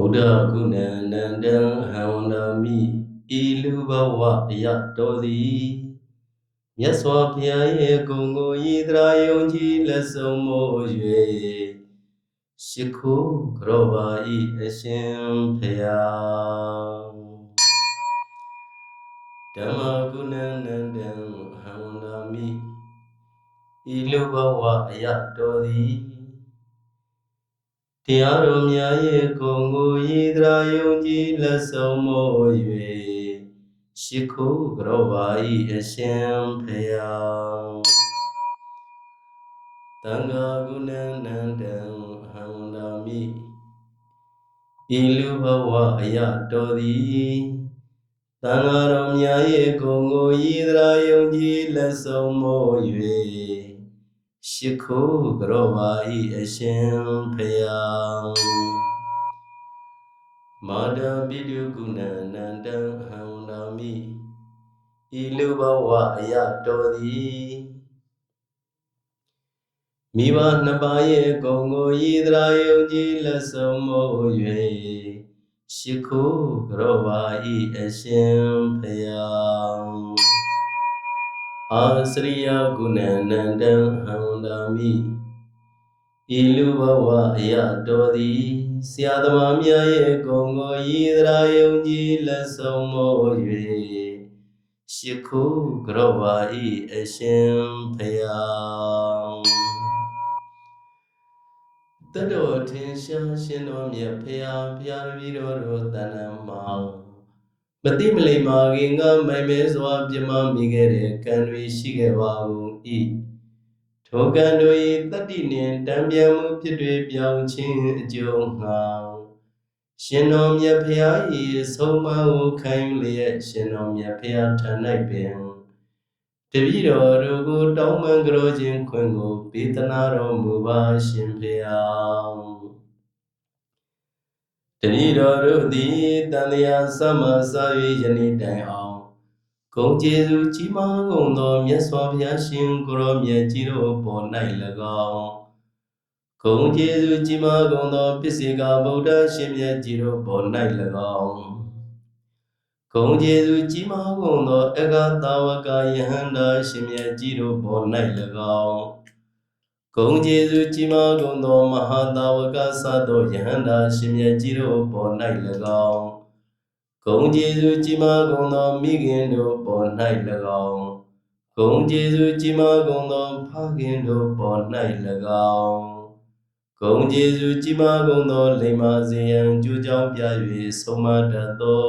ဗုဒ္ဓကုဏန္တံတံဟံဝန္တာမိဤလူဘဝအယတော်သည်မြတ်စွာဘုရားရဲ့ဂုဏ်ကိုဤတရာယုံကြည်လက်ဆုံးမို့၍ရှိခိုးကြောပါဤအရှင်ဘုရားဓမ္မကုဏန္တံတံဟံဝန္တာမိဤလူဘဝအယတော်သည် တရားတော်များရဲ့ဂုဏ်ကိုရည်တရာယုံကြည်လက်ဆုံးမို့၍ရှိခိုးကြောပါ၏အရှင်ဖယားတံဃာကုဏနန္တံဟံဝန္တာမိဤလူဘဝအယတော်သည်တန်ဃာတော်များရဲ့ဂုဏ်ကိုရည်တရာယုံကြည်လက်ဆုံးမို့၍ ရှိခိုးကြောပါ၏အရှင်ဖယားမာဒပိတုကုဏနန္တံဟံဝန္တာမိဤလူဘဝအယတော်သည်မိဘနှစ်ပါးရဲ့ဂုဏ်ကိုရည်တရာယုံကြည်လက်ဆုံးမို့၍ရှိခိုးကြောပါ၏အရှင်ဖယား အာစရိယကုဏနန္တံဟံဝန္တာမိဤလူဘဝအယတော်သည်ဆရာသမားများရဲ့ဂုဏ်ကိုရည်တရာယုံကြည်လက်ဆုံးမို့၍ရှိခိုးကြောပါ၏အရှင်ဖယားတတော်ထင်ရှားရှင်တော်မြတ်ဖယားဖယားတပည့်တော်တို့တဏ္ဍမှာ မတိမလိမ္မာခင်ကမိုင်မဲစွာပြမမိခဲ့တဲ့ကံတွေရှိခဲ့ပါကုန်၏ထိုကံတို့၏တတ္တိနှင့်တံပြန်မှုဖြစ်တွေပြောင်းခြင်းအကျိုးငှာရှင်တော်မြတ်ဖျား၏ဆုံးမကိုခံယူလျက်ရှင်တော်မြတ်ဖျားထံ၌ပင်တပည့်တော်တို့ကိုတောင်းပန်ကြောခြင်းခွင့်ကိုပေးသနာတော်မူပါရှင်ဖျား တပည့်တော်တို့သည်တန်လျာသမစာ၍ယနေ့တိုင်အောင်ဂုံကျေးဇူးကြီးမားကုန်သောမြတ်စွာဘုရားရှင်ကိုရောမြတ်ကြီးတို့ပေါ်၌၎င်းဂုံကျေးဇူးကြီးမားကုန်သောပစ္စေကဗုဒ္ဓရှင်မြတ်ကြီးတို့ပေါ်၌၎င်းဂုံကျေးဇူးကြီးမားကုန်သောအဂသာဝကယဟန္တာရှင်မြတ်ကြီးတို့ပေါ်၌၎င်း ဂုံကျေးဇူးကြီးမားကုန်သောမဟာသာဝကသသောယဟန္တာရှင်မြတ်ကြီးတို့ပေါ်၌၎င်းဂုံကျေးဇူးကြီးမားကုန်သောမိခင်တို့ပေါ်၌၎င်းဂုံကျေးဇူးကြီးမားကုန်သောဖခင်တို့ပေါ်၌၎င်းဂုံကျေးဇူးကြီးမားကုန်သောလိမ္မာစေယံကျူးကြောင်းပြ၍ဆုံးမတတ်သော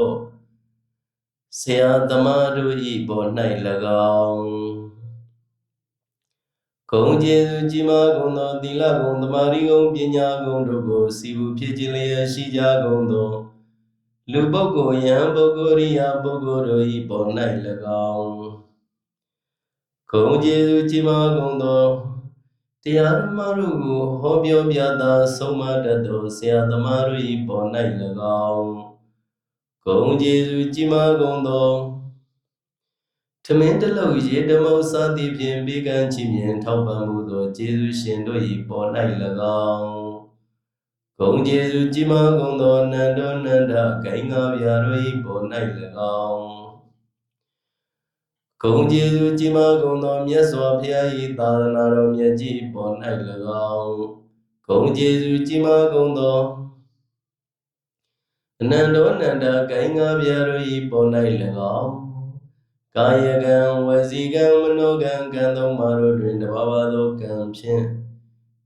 ဆရာသမားတို့၏ပေါ်၌၎င်း ဂုံကျေးဇူးကြီးမားကုန်သောသီလဂုံသမာဓိဂုံပညာဂုံတို့ကိုစီဘူးဖြစ်ခြင်းလျက်ရှိကြကုန်သောလူပုဂ္ဂိုလ်ယံပုဂ္ဂိုလ်ရိယပုဂ္ဂိုလ်တို့၏ပေါ်၌၎င်းဂုံကျေးဇူးကြီးမားကုန်သောတရားဓမ္မတို့ကိုဟောပြောပြတာဆုံးမတတ်သောဆရာသမားတို့၏ပေါ်၌၎င်းဂုံကျေးဇူးကြီးမားကုန်သော ထမင်းတလုံးရေတမုတ်စသည်ဖြင့်ဘေကံချီးမြှင့်ထောက်ပံ့မှုသောကျေးဇူးရှင်တို့၏ပေါ်၌၎င်းဂုံကျေးဇူးကြီးမားကုန်သောနန္တောနန္ဒဂိုင်းငါးပြာတို့၏ပေါ်၌၎င်းဂုံကျေးဇူးကြီးမားကုန်သောမြတ်စွာဘုရား၏သာသနာတော်မြတ်ကြီးပေါ်၌၎င်းဂုံကျေးဇူးကြီးမားကုန်သောအနန္တောနန္ဒဂိုင်းငါးပြာတို့၏ပေါ်၌၎င်း ကာယကံဝစီကံမနောကံကံသုံးပါးတို့တွင်တဘာဝသောကံဖြင့်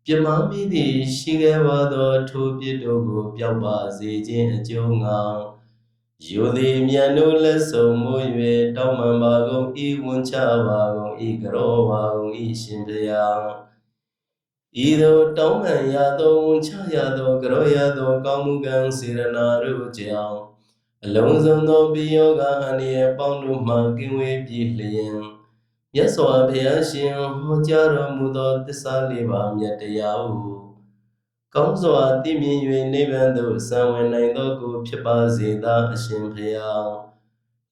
ပြမမိသည့်ရှိခဲ့ပါသောထိုပြစ်တို့ကိုပျောက်ပါစေခြင်းအကျိုးငှာယူသည်မြတ်တို့လက်ဆုံးမူ၍တောင်းပန်ပါကုန်ဤဝန်ချပါကုန်ဤကရောပါကုန်ဤရှင်ဘုရားဤသို့တောင်းပန်ရသောဝန်ချရသောကရောရသောကောင်းမှုကံစေရနာတို့ကြောင့် အလုံးစုံသောပိယောဂအန္တရာယ်ပေါင်းတို့မှကင်းဝေးပြီလျင်မြတ်စွာဘုရားရှင်ဟောကြားတော်မူသောသစ္စာလေးပါးမြတ်တရားဟုကောင်းစွာသိမြင်၍နိဗ္ဗာန်သို့ဆံဝင်နိုင်သောကိုဖြစ်ပါစေသာအရှင်ဘုရား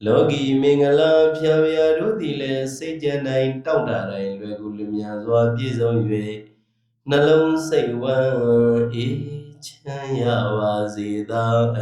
လောကီမင်္ဂလာဖျားဖျားတို့သည်လည်းစိတ်ကြံတိုင်းတောက်တာတိုင်းလွယ်ကူလျမြန်စွာပြည့်စုံ၍နှလုံးစိတ်ဝမ်းအေး ချမ်းရပါစေသာအ